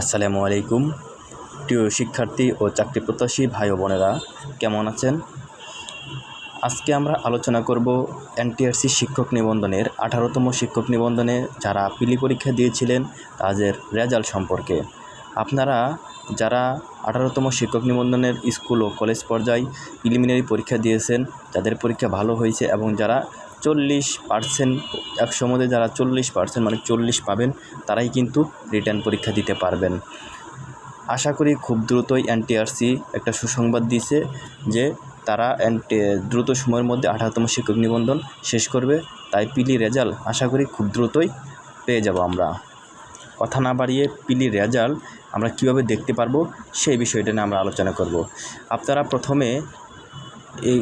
আসসালামু আলাইকুম। প্রিয় শিক্ষার্থী ও চাকরি প্রত্যাশী ভাই ও বোনেরা, কেমন আছেন? আজকে আমরা আলোচনা করব এনটিআরসি শিক্ষক নিবন্ধনের আঠারোতম শিক্ষক নিবন্ধনে যারা পিলি পরীক্ষা দিয়েছিলেন, তাদের রেজাল্ট সম্পর্কে। আপনারা যারা আঠারোতম শিক্ষক নিবন্ধনের স্কুল ও কলেজ পর্যায়ে প্রিলিমিনারি পরীক্ষা দিয়েছেন যাদের পরীক্ষা ভালো হয়েছে এবং যারা চল্লিশ পার্সেন্ট একশো মধ্যে যারা চল্লিশ পার্সেন্ট মানে চল্লিশ পাবেন, তারাই কিন্তু রিটার্ন পরীক্ষা দিতে পারবেন। আশা করি খুব দ্রুতই এনটিআরসি একটা সুসংবাদ দিয়েছে যে তারা দ্রুত সময়ের মধ্যে আঠারোতম শিক্ষক নিবন্ধন শেষ করবে, তাই পিলি রেজাল্ট আশা করি খুব দ্রুতই পেয়ে যাব আমরা। কথা না বাড়িয়ে পিলি রেজাল্ট আমরা কীভাবে দেখতে পারব, সেই বিষয়টা নিয়ে আমরা আলোচনা করব। আপনারা প্রথমে এই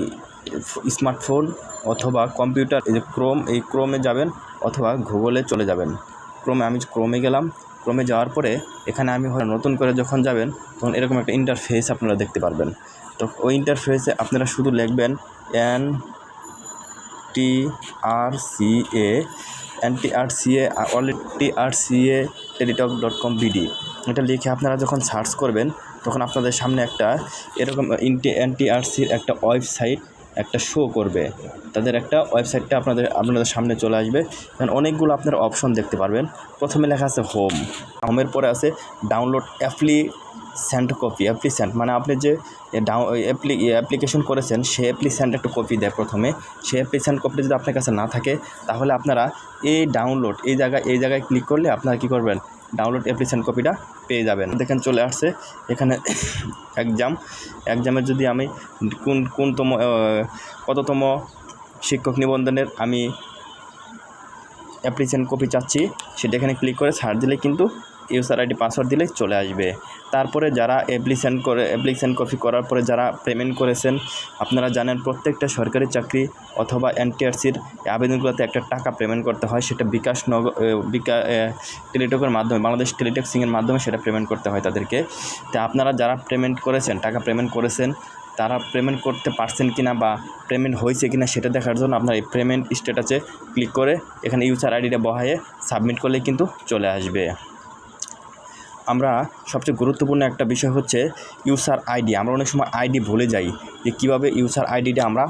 স্মার্টফোন অথবা কম্পিউটার, এই যে ক্রোম, এই ক্রোমে যাবেন অথবা গুগলে চলে যাবেন। ক্রোমে আমি ক্রোমে গেলাম, ক্রোমে যাওয়ার পরে এখানে আমি হয় নতুন করে যখন যাবেন, তখন এরকম একটা ইন্টারফেস আপনারা দেখতে পারবেন। তো ওই ইন্টারফেসে আপনারা শুধু লিখবেন N T R C A N T R C A already R C A Teletalk dot com BD এটা লিখে আপনারা যখন সার্চ করবেন, তখন আপনাদের সামনে একটা এরকম ইনটি এনটিআরসির একটা ওয়েবসাইট একটা শো করবে। তাদের একটা ওয়েবসাইটটা আপনাদের আপনাদের সামনে চলে আসবে। এখানে অনেকগুলো আপনার অপশন দেখতে পারবেন। প্রথমে লেখা আছে হোম হোমের পরে আছে download applicant copy applicant মানে আপনি যে ডাউ অ্যাপ্লি অ্যাপ্লিকেশন করেছেন সেই অ্যাপ্লিস্যান্ট একটা কপি দেয় প্রথমে। সে সেই অ্যাপ্লিস্যান্ট কপি যদি আপনার কাছে না থাকে, তাহলে আপনারা এই ডাউনলোড এই জায়গায় এই জায়গায় ক্লিক করলে আপনারা কী করবেন? ডাউনলোড অ্যাপ্লিকেশান কপিটা পেয়ে যাবেন। দেখেন চলে আসছে। এখানে এক্সাম এক্সামের যদি আমি কোন, কোনতম কততম শিক্ষক নিবন্ধনের আমি অ্যাপ্লিকেশান কপি চাচ্ছি, সেটা এখানে ক্লিক করে সার্চ দিলে কিন্তু ইউজার আইডি পাসওয়ার্ড দিলেই চলে আসবে। তারপরে যারা অ্যাপ্লিকেশান করে অ্যাপ্লিকেশান কপি করার পরে যারা পেমেন্ট করেছেন, আপনারা জানেন প্রত্যেকটা সরকারি চাকরি অথবা এনটিআরসির আবেদনগুলোতে একটা টাকা পেমেন্ট করতে হয়, সেটা বিকাশ নগর বিকা টেলিটকের মাধ্যমে, বাংলাদেশ টেলিটক সিংয়ের মাধ্যমে সেটা পেমেন্ট করতে হয় তাদেরকে। তা আপনারা যারা পেমেন্ট করেছেন, টাকা পেমেন্ট করেছেন, তারা পেমেন্ট করতে পারছেন কিনা বা পেমেন্ট হয়েছে কিনা সেটা দেখার জন্য আপনার এই পেমেন্ট স্ট্যাটাসে ক্লিক করে এখানে ইউজার আইডিটা বহায়ে সাবমিট করলে কিন্তু চলে আসবে। আমরা সবচেয়ে গুরুত্বপূর্ণ একটা বিষয় হচ্ছে ইউসার আইডি আমরা অনেক সময় আইডি ভুলে যাই যে কীভাবে ইউসার আইডিটা আমরা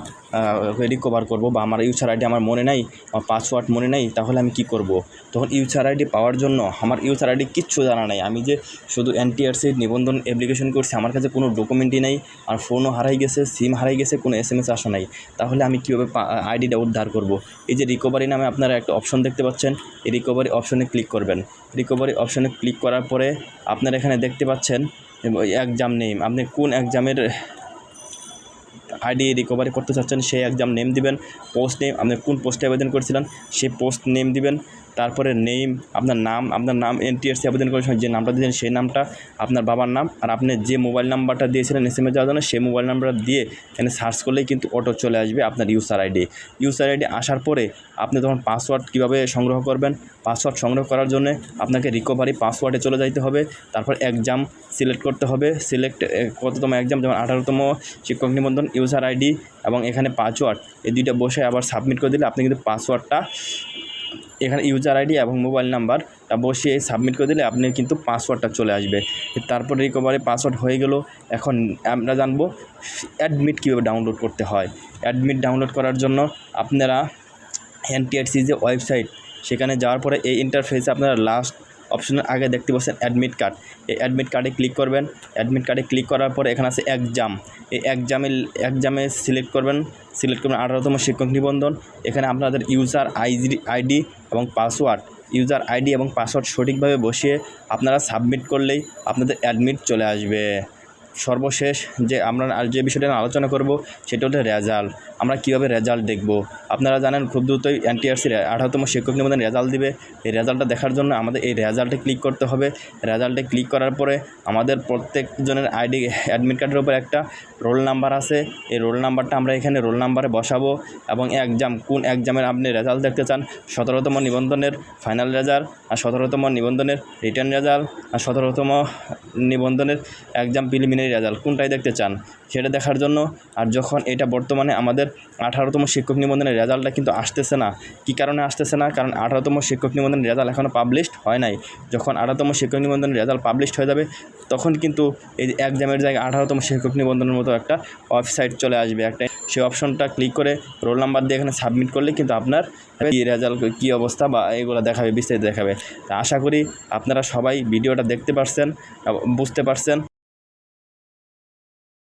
রিকভার করব বা আমার ইউসার আইডি আমার মনে নাই, আমার পাসওয়ার্ড মনে নাই, তাহলে আমি কি করব? তখন ইউসার আইডি পাওয়ার জন্য আমার ইউসার আইডি কিচ্ছু জানা নাই। আমি যে শুধু এনটিআরসি নিবন্ধন অ্যাপ্লিকেশন করছি, আমার কাছে কোনো ডকুমেন্টই নাই, আর ফোনও হারাই গেছে সিম হারাই গেছে, কোনো এস এম এস আসা নাই। তাহলে আমি কীভাবে আইডিটা উদ্ধার করব? এই যে রিকভারি নামে আপনারা একটা অপশন দেখতে পাচ্ছেন, এই রিকভারি অপশনে ক্লিক করবেন। রিকভারি অপশনে ক্লিক করার পরে আপনারা এখানে দেখতে পাচ্ছেন এক্সাম নেম আপনি কোন এক্সামের আইডি রিকভারি করতে চাচ্ছেন সেই এক্সাম নেম দিবেন পোস্ট নেম আপনি কোন পোস্টে আবেদন করেছিলেন সেই পোস্ট নেম দিবেন। তারপরে নেম আপনার নাম আপনার নাম এনটিআরসি আবেদন করার সময় যে নামটা দিয়েছেন সেই নামটা আপনার বাবার নাম। আর আপনি যে মোবাইল নাম্বারটা দিয়েছিলেন এস এম এ যাওয়ার জন্য, সেই মোবাইল নাম্বারটা দিয়ে এখানে সার্চ করলেই কিন্তু অটো চলে আসবে আপনার ইউসার আইডি। ইউসার আইডি আসার পরে আপনি তখন পাসওয়ার্ড কীভাবে সংগ্রহ করবেন? পাসওয়ার্ড সংগ্রহ করার জন্য আপনাকে রিকভারি পাসওয়ার্ডে চলে যাইতে হবে। তারপর এক্সাম সিলেক্ট করতে হবে। সিলেক্ট কততম এক্সাম যেমন আঠারোতম শিক্ষক নিবন্ধন ইউজার আইডি এবং এখানে পাসওয়ার্ড এই দুইটা বসে আবার সাবমিট করে দিলে আপনি কিন্তু পাসওয়ার্ডটা এখানে ইউজার আইডি এবং মোবাইল নাম্বারটা বসিয়ে সাবমিট করে দিলে আপনি কিন্তু পাসওয়ার্ডটা চলে আসবে। তারপর রিকভারি পাসওয়ার্ড হয়ে গেল। এখন আমরা জানব অ্যাডমিট কীভাবে ডাউনলোড করতে হয়। অ্যাডমিট ডাউনলোড করার জন্য আপনারা এনটিআরসি যে ওয়েবসাইট সেখানে যাওয়ার পরে এই ইন্টারফেসে আপনারা লাস্ট অপশনের আগে দেখতে পাচ্ছেন অ্যাডমিট কার্ড এই অ্যাডমিট কার্ডে ক্লিক করবেন। অ্যাডমিট কার্ডে ক্লিক করার পর এখানে আছে একজাম এই এক্সামে এক্সামে সিলেক্ট করবেন। সিলেক্ট করবেন আঠারোতম শিক্ষক নিবন্ধন। এখানে আপনাদের ইউজার আইডি আইডি এবং পাসওয়ার্ড ইউজার আইডি এবং পাসওয়ার্ড সঠিকভাবে বসিয়ে আপনারা সাবমিট করলেই আপনাদের অ্যাডমিট চলে আসবে। সর্বশেষ যে আমরা যে বিষয়টা নিয়ে আলোচনা করব, সেটা হলো রেজাল্ট। আমরা কীভাবে রেজাল্ট দেখব? আপনারা জানেন খুব দ্রুতই এনটিআরসির আঠারোতম শিক্ষক নিবন্ধন রেজাল্ট দিবে। এই রেজাল্টটা দেখার জন্য আমাদের এই রেজাল্টে ক্লিক করতে হবে। রেজাল্টে ক্লিক করার পরে আমাদের প্রত্যেকজনের আইডি, অ্যাডমিট কার্ডের উপর একটা রোল নাম্বার আছে। এই রোল নাম্বারটা আমরা এখানে রোল নাম্বারে বসাবো এবং এক্সাম, কোন এক্সামের আপনি রেজাল্ট দেখতে চান, সতেরোতম নিবন্ধনের ফাইনাল রেজাল্ট আর সতেরোতম নিবন্ধনের রিটার্ন রেজাল্ট আর সতেরোতম নিবন্ধনের এক্সাম প্রিলিমিনারি রেজাল্ট, কোনটাই দেখতে চান সেটা দেখার জন্য। আর যখন এটা বর্তমানে আমাদের আঠারোতম শিক্ষক নিবন্ধনের রেজাল্টটা কিন্তু আসতেছে না। কী কারণে আসতেছে না? কারণ আঠারোতম শিক্ষক নিবন্ধনের রেজাল্ট এখনও পাবলিশড হয় নাই। যখন আঠারোতম শিক্ষক নিবন্ধনের রেজাল্ট পাবলিশড হয়ে যাবে, তখন কিন্তু এই এক্সামের জায়গায় আঠারোতম শিক্ষক নিবন্ধনের মতো একটা ওয়েবসাইট চলে আসবে। একটা সেই অপশনটা ক্লিক করে রোল নাম্বার দিয়ে এখানে সাবমিট করলে কিন্তু আপনার কী রেজাল্ট কী অবস্থা বা এগুলো দেখাবে, বিস্তারিত দেখাবে। তা আশা করি আপনারা সবাই ভিডিওটা দেখতে পারছেন, বুঝতে পারছেন।